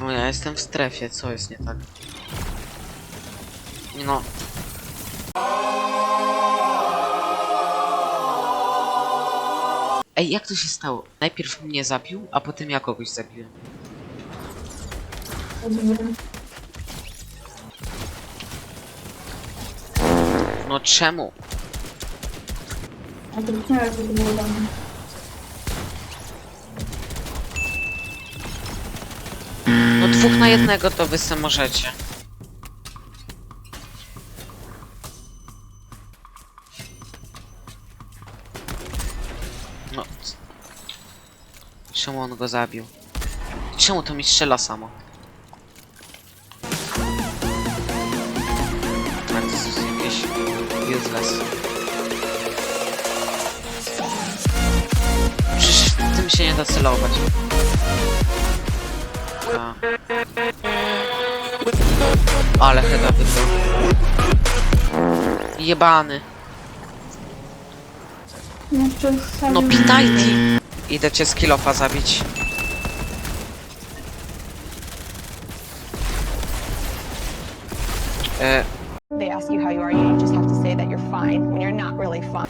No ja jestem w strefie, co jest nie tak? No. Ej, jak to się stało? Najpierw mnie zabił, a potem ja kogoś zabiłem. No czemu? A to nie jak to było. Dwóch na jednego to wy se możecie. No. Czemu on go zabił? Czemu to mi strzela samo? A to jest jakieś useless. Przecież tym się nie da celować. A. Ale chyba wygrał. Jebany. Sam... No Pitajti! Idę cię z kilofa zabić. E, They ask you how you are, you just have to say that you're fine when you're not really fine.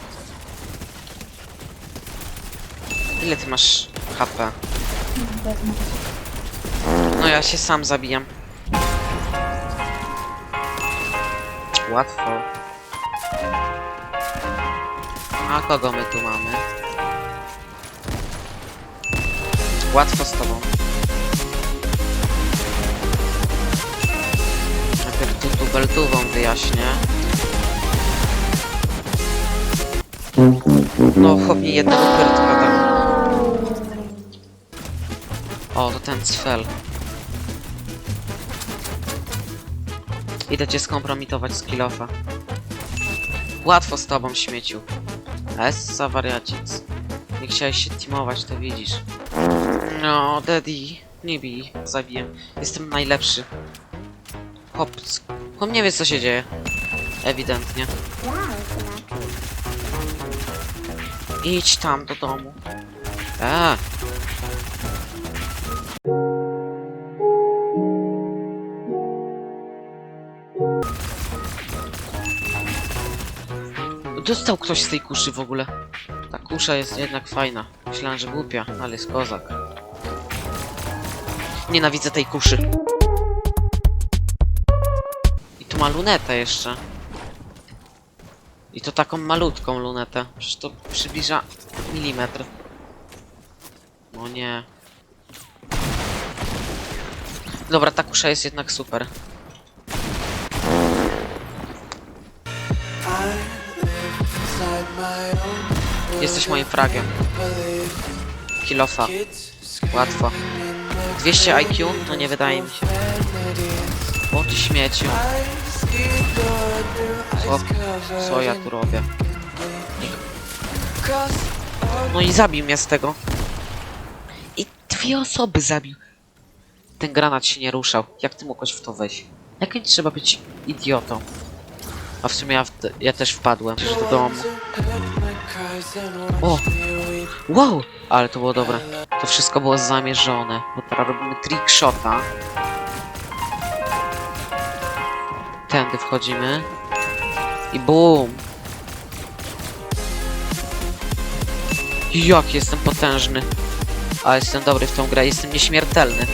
ile ty masz HP? No ja się sam zabijam. Łatwo. A kogo my tu mamy? Łatwo z tobą. Najpierw tu tubeltową wyjaśnię. No, chłop mi jednego pyrtka dał. O, to ten cfel. Idę cię skompromitować z kilofa. Łatwo z tobą, śmieciu. Essa wariacic. Nie chciałeś się teamować, to widzisz. No, daddy. Nie bij. Zabiję. Jestem najlepszy. Hop. Chłop nie wie, co się dzieje. Ewidentnie. Idź tam do domu. Eee. Dostał ktoś z tej kuszy w ogóle. Ta kusza jest jednak fajna. Myślałem, że głupia, ale jest kozak. Nienawidzę tej kuszy. I tu ma lunetę jeszcze. I to taką malutką lunetę. Przecież to przybliża milimetr. No nie. Dobra, ta kusza jest jednak super. Jesteś moim fragiem. Kilofa. Łatwo. 200 IQ? No nie wydaje mi się. O ty śmieciu. Co, co ja tu robię? No i zabił mnie z tego. I dwie osoby zabił. Ten granat się nie ruszał. Jak ty mogłeś w to wejść? Jak nie trzeba być idiotą? A w sumie ja, w ja też wpadłem do domu. O! Wow! Ale to było dobre. To wszystko było zamierzone. Bo teraz robimy trickshota. Tędy wchodzimy. I boom! Jak jestem potężny. A jestem dobry w tą grę. Jestem nieśmiertelny.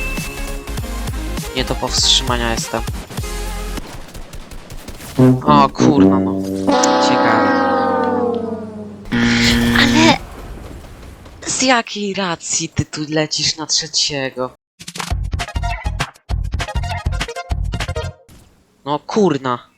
Nie do powstrzymania jestem. O kurwa no. Ciekawe. Ale... Z jakiej racji ty tu lecisz na trzeciego? No kurna.